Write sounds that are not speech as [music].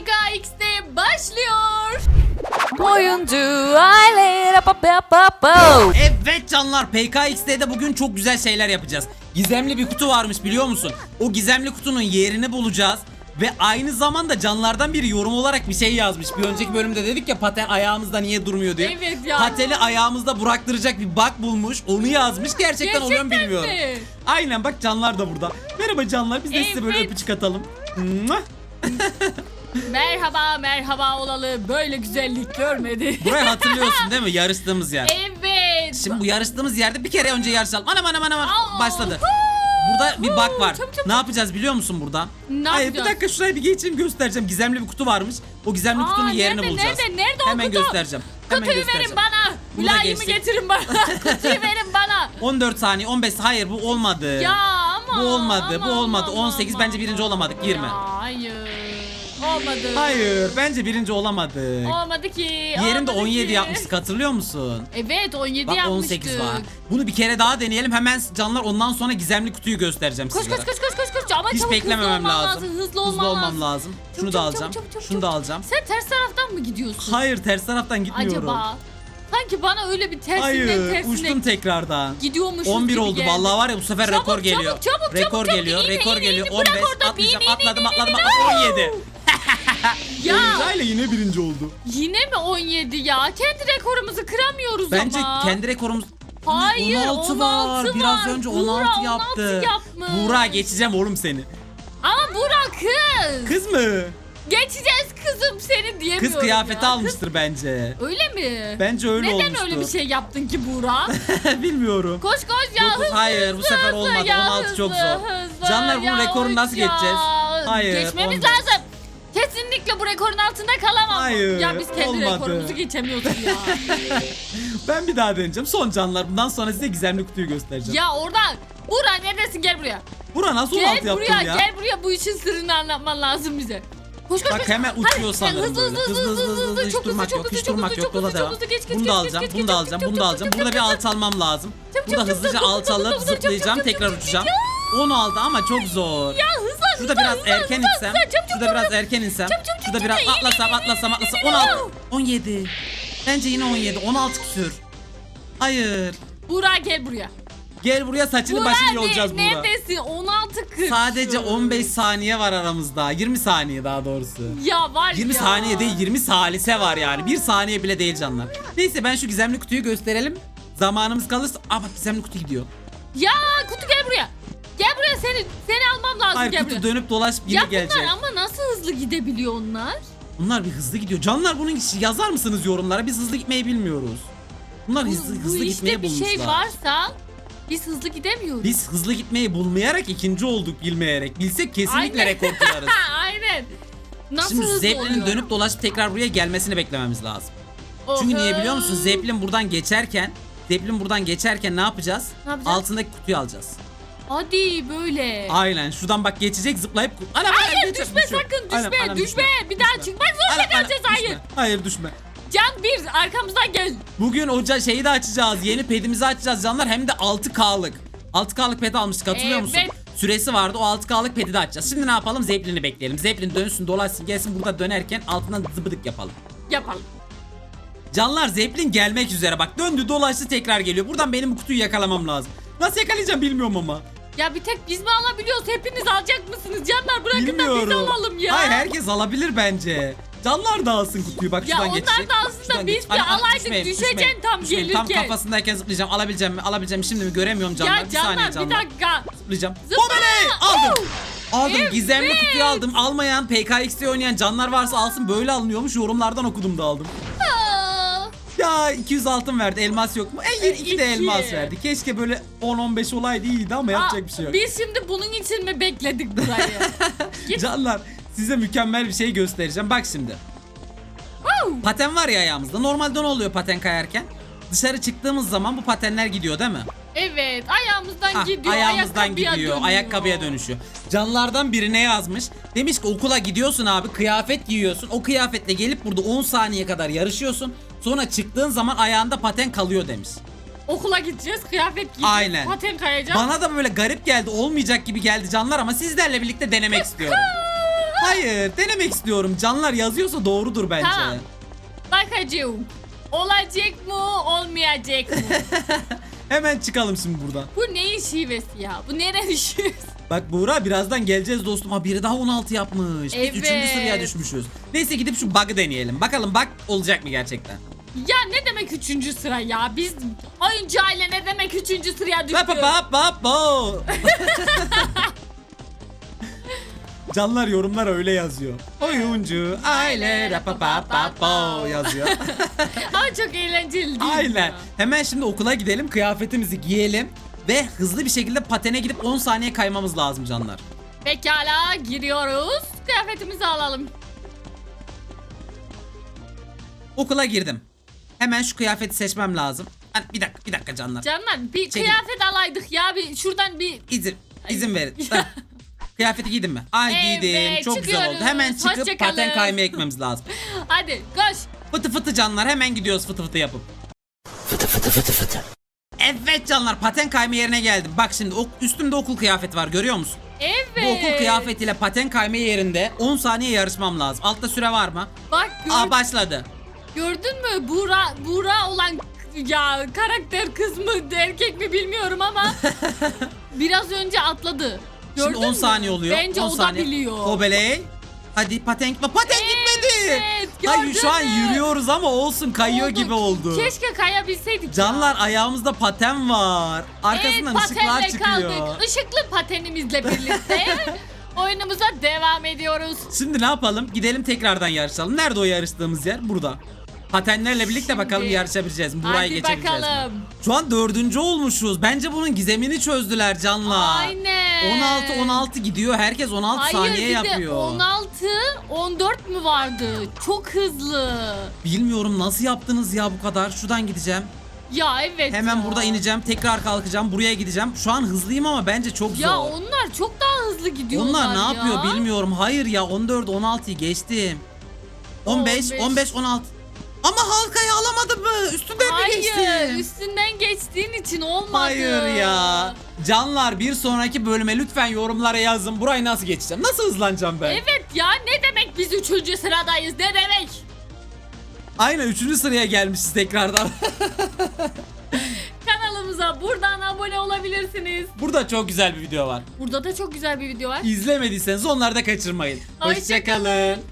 PKX'de başlıyor. Oyuncu aile pa pa pa pa. Evet canlar PKX'de bugün çok güzel şeyler yapacağız. Gizemli bir kutu varmış biliyor musun? O gizemli kutunun yerini bulacağız. Ve aynı zamanda canlardan biri yorum olarak bir şey yazmış. Bir önceki bölümde dedik ya paten ayağımızda niye durmuyor diye. Evet ya. Pateni ayağımızda bıraktıracak bir bug bulmuş. Onu yazmış. Gerçekten, oluyor mu Gerçekten bilmiyorum. mi? Aynen bak canlar da burada. Merhaba canlar biz de size böyle Evet. öpücük atalım. Mua. [laughs] Merhaba merhaba olalı böyle güzellik görmedi. Burayı hatırlıyorsun değil mi? Yarıştığımız yer. evet. Şimdi bu yarıştığımız yerde bir kere önce yarışalım. Anam anam anam. Aa, başladı. Burada bir bug var. Çabuk, çabuk, Ne yapacağız biliyor musun buradan? Ne Hayır bir yapacağız? dakika şuraya bir geçeyim göstereceğim. Gizemli bir kutu varmış. O gizemli Aa, kutunun yerini nerede, bulacağız. nerede, nerede o Hemen kutu? göstereceğim. Hemen Kutuyu verin göstereceğim. bana. Bunu da Mülayimi getirin bana. [laughs] Kutuyu verin bana. 14 saniye 15 hayır bu olmadı. Ya ama. Bu olmadı, bu ama, olmadı. ama, 18 ama, bence birinci ama. olamadık, 20. Ya, hayır. Olmadı. Hayır bence birinci olamadık. Olmadı ki. Yerinde olmadı 17 ki. yapmıştık hatırlıyor musun? Evet 17 Bak yapmıştık. 18 var. Bunu bir kere daha deneyelim. Hemen canlar ondan sonra gizemli kutuyu göstereceğim Koş sizlere. koş koş koş koş koş. Ama Hiç çabuk beklememem hızlı olman lazım. Hızlı, olman lazım. lazım. Şunu Çabuk, da çabuk, alacağım. çabuk, çabuk, Şunu da çabuk. alacağım. Sen ters taraftan mı gidiyorsun? Hayır ters taraftan gitmiyorum. Acaba? Sanki bana öyle bir tersinden Hayır tersine uçtum tekrardan. gidiyormuşuz 11 gibi oldu geldi. vallahi var ya bu sefer Çabuk, rekor çabuk, geliyor. çabuk, rekor çabuk, çabuk. geliyor, de, rekor de, geliyor. de. Bırak 15 orada, atlayacağım, atladım, atladım, atladım. 17. [laughs] Ya ile yine birinci oldu. yine mi 17 ya? Kendi rekorumuzu kıramıyoruz Bence ama. kendi rekorumuz Hayır, 16 var. 16 Biraz var. önce Buğra 16 16 yaptı. yapmış. Buğra geçeceğim oğlum seni. Ama Burak kız. Kız mı? Geçeceğiz kızım seni diyemiyorum Kız kıyafeti ya. almıştır bence. Kız- Öyle mi? Bence öyle Neden olmuştur. öyle bir şey yaptın ki Buğra? [laughs] Bilmiyorum. koş koş ya Dokuz- hızlı hayır, bu sefer olmadı. ya, 16 çok hızlı, zor. hızlı Canlar, bunun rekorunu nasıl ya. geçeceğiz? Hayır, Geçmemiz olmaz. lazım. Kesinlikle bu rekorun altında kalamam. Hayır, Ya biz kendi olmadı. rekorumuzu geçemiyoruz ya. [laughs] Ben bir daha deneyeceğim. Son canlar. Bundan sonra size gizemli kutuyu göstereceğim. ya oradan. Buğra neredesin gel buraya. Bura nasıl Gel 16 yaptın buraya ya? gel buraya bu işin sırrını anlatman lazım bize. Koş koş Bak koş. hemen Hadi, uçuyor sen sanırım hızlı, böyle. hızlı, hızlı, hızlı, hızlı, hiç çok hızlı, durmak çok yok. hızlı, Hiç çok durmak hızlı, yok. çok Yola hızlı, devam. çok hızlı, geç, geç, Bunu da geç, alacağım. geç, Bunu da geç, alacağım. geç, Bunu da geç, alacağım. geç, Burada bir geç, alt almam lazım. Çabuk, Burada çabuk, hızlıca çabuk, alt çabuk, alıp çabuk, çabuk, zıplayacağım. çabuk, Tekrar çabuk, uçacağım. çabuk. 10 aldı ama çok zor. Ya hızlan Şurada biraz erken insem. çabuk, Şurada çabuk, biraz çabuk. erken insem. Çabuk, çabuk, Şurada biraz atlasam atlasam atlasam. yine, 16. yine. 17. Bence yine 17. 16 küsür. Hayır. Buğra gel buraya. Gel buraya saçını başını yolacağız Buğra. Neredesin? 16 40. Sadece 15 saniye var aramızda. 20 saniye daha doğrusu. Ya var 20 ya. saniye değil 20 salise var yani. Bir saniye bile değil canlar. Neyse ben şu gizemli kutuyu gösterelim. Zamanımız kalırsa... Aa bak gizemli kutu gidiyor. Ya kutu gel buraya. Gel buraya seni seni almam lazım Hayır gel kutu buraya. dönüp dolaşıp yine ya gelecek. bunlar ama hızlı gidebiliyor onlar? Bunlar bir hızlı gidiyor. Canlar bunun için yazar mısınız yorumlara? Biz hızlı gitmeyi bilmiyoruz. Bunlar Bu, hızlı, bu hızlı işte gitmeyi bir bulmuşlar. şey varsa biz hızlı gidemiyoruz. Biz hızlı gitmeyi bulmayarak ikinci olduk bilmeyerek. Bilsek kesinlikle Aynen. rekor kırarız. [laughs] Aynen. Nasıl Şimdi hızlı Zeppelin'in oluyor? dönüp dolaşıp tekrar buraya gelmesini beklememiz lazım. Çünkü niye biliyor musun? Zeppelin buradan geçerken Zeppelin buradan geçerken ne yapacağız? Ne yapacağız? Altındaki kutuyu alacağız. Hadi böyle. Aynen. Şuradan bak geçecek zıplayıp Anam, Hayır düşme sakın düşme anam, düşme. Bir daha düşme. çıkmak zorunda anam, kalacağız hayır. düşme. Hayır düşme. Can bir arkamızdan gel. Bugün oca şeyi de açacağız. Yeni pedimizi açacağız canlar. Hem de 6K'lık. 6K'lık ped almıştık hatırlıyor musun? Evet. Süresi vardı o 6K'lık pedi de açacağız. Şimdi ne yapalım? Zeppelin'i bekleyelim. Zeppelin dönsün dolaşsın gelsin burada dönerken altından zıbıdık yapalım. Yapalım. Canlar Zeppelin gelmek üzere bak döndü dolaştı tekrar geliyor. Buradan benim bu kutuyu yakalamam lazım. Nasıl yakalayacağım bilmiyorum ama. Ya bir tek biz mi alabiliyoruz? Hepiniz alacak mısınız? Canlar bırakın da Bilmiyorum. biz alalım ya. Hayır herkes alabilir bence. Canlar da alsın kutuyu bak Ya şuradan onlar geçecek. da alsın da Şuradan biz geç- bir Ana, ana, alaydık, düşmeyin, düşeceksin düşmeyin, tam düşmeyin. Tam gelirken. kafasındayken zıplayacağım alabileceğim mi alabileceğim mi şimdi mi göremiyorum canlar. Ya bir canlar saniye bir canlar. dakika. Zıplayacağım. Zıpla! Bombaley! Aldım. Aldım gizemli kutuyu aldım. Almayan PKX'de oynayan canlar varsa alsın böyle alınıyormuş. Yorumlardan okudum da aldım. Ya 200 altın verdi elmas yok mu? E 2 de İki. elmas verdi. Keşke böyle 10-15 olaydı iyiydi ama yapacak aa, bir şey yok. Biz şimdi bunun için mi bekledik burayı? [laughs] Git. Canlar size mükemmel bir şey göstereceğim. Bak şimdi. Wow. Paten var ya ayağımızda. Normalde ne oluyor paten kayarken? Dışarı çıktığımız zaman bu patenler gidiyor değil mi? Evet ayağımızdan Hah, gidiyor. ayağımızdan ayakkabıya gidiyor. dönüyor. Ayakkabıya dönüşüyor. Canlardan birine yazmış. Demiş ki okula gidiyorsun abi kıyafet giyiyorsun. O kıyafetle gelip burada 10 saniye kadar yarışıyorsun. Sonra çıktığın zaman ayağında paten kalıyor demiş. Okula gideceğiz kıyafet giyeceğiz. Aynen. Paten kayacağız. Bana da böyle garip geldi olmayacak gibi geldi canlar ama sizlerle birlikte denemek [laughs] istiyorum. Hayır denemek istiyorum. Canlar yazıyorsa doğrudur bence. Tamam. Bakacağım. Olacak mı olmayacak mı? [laughs] Hemen çıkalım şimdi buradan. Bu neyin şivesi ya? Bu nerenin şivesi? Bak Buğra birazdan geleceğiz dostum. Ha biri daha 16 yapmış. Biz Evet. 3. sıraya düşmüşüz. Neyse gidip şu bug'ı deneyelim. Bakalım bug olacak mı gerçekten? Ya ne demek üçüncü sıra ya? Biz oyuncu aile ne demek üçüncü sıraya düştük? hop hop hop hop. [laughs] Canlar yorumlar öyle yazıyor. Oyuncu aile rapapapapo yazıyor. [laughs] Ama çok eğlenceli değil mi Aynen. ya? Hemen şimdi okula gidelim, kıyafetimizi giyelim ve hızlı bir şekilde patene gidip 10 saniye kaymamız lazım canlar. Pekala giriyoruz. Kıyafetimizi alalım. Okula girdim. Hemen şu kıyafeti seçmem lazım. Hani bir dakika, bir dakika canlar. Canlar bir Çekil. kıyafet alaydık ya. Bir şuradan bir İzin, izin verin. Tamam. [laughs] Kıyafeti giydin mi? Ay Evet, giydim. Çok güzel oldu. çıkıyoruz. Hemen çıkıp paten kaymaya ekmemiz lazım. [laughs] hadi koş. Fıtı fıtı canlar hemen gidiyoruz fıtı fıtı yapıp. Fıtı fıtı fıtı fıtı. Evet canlar paten kayma yerine geldim. Bak şimdi ok, üstümde okul kıyafeti var görüyor musun? Evet. Bu okul kıyafetiyle paten kayma yerinde 10 saniye yarışmam lazım. Altta süre var mı? Bak gör- Aa başladı. gördün mü Buğra, Buğra olan ya karakter kız mı erkek mi bilmiyorum ama [laughs] biraz önce atladı. Gördün Şimdi 10 mü? saniye oluyor. Bence 10 o saniye. da biliyor. Kobeley. Hadi paten gitme. Paten gitmedi. Evet, Hayır gördün şu an mü? yürüyoruz ama olsun kayıyor Oldu. gibi oldu. Keşke kayabilseydik. Canlar ya. ayağımızda paten var. Arkasından ışıklar patenle çıkıyor. kaldık. Işıklı patenimizle birlikte [laughs] oyunumuza devam ediyoruz. Şimdi ne yapalım? Gidelim tekrardan yarışalım. Nerede o yarıştığımız yer? Burada. Patenlerle birlikte Şimdi- bakalım yarışabileceğiz mi? Burayı Hadi geçebileceğiz mi? bakalım. Şu an dördüncü olmuşuz. Bence bunun gizemini çözdüler canlar. Aynen. 16 16 gidiyor. Herkes 16 Hayır saniye bir yapıyor. de 16 14 mü vardı? Çok hızlı. Bilmiyorum nasıl yaptınız ya bu kadar. Şuradan gideceğim. Ya evet Hemen ya. burada ineceğim. Tekrar kalkacağım. Buraya gideceğim. Şu an hızlıyım ama bence çok Ya zor. onlar çok daha hızlı gidiyorlar Onlar ne ya. yapıyor bilmiyorum. Hayır ya 14 16'yı geçtim. 15 15. 15 16. Ama halkayı alamadım mı? Üstünden mi Hayır üstünden geçtiğin için olmadı. Hayır ya. Canlar bir sonraki bölüme lütfen yorumlara yazın. Burayı nasıl geçeceğim? Nasıl hızlanacağım ben? Evet ya ne demek biz üçüncü sıradayız ne demek? Aynen 3. sıraya gelmişiz tekrardan. [laughs] Kanalımıza buradan abone olabilirsiniz. Burada çok güzel bir video var. Burada da çok güzel bir video var. İzlemediyseniz onları da kaçırmayın. Hoşça Hoşçakalın.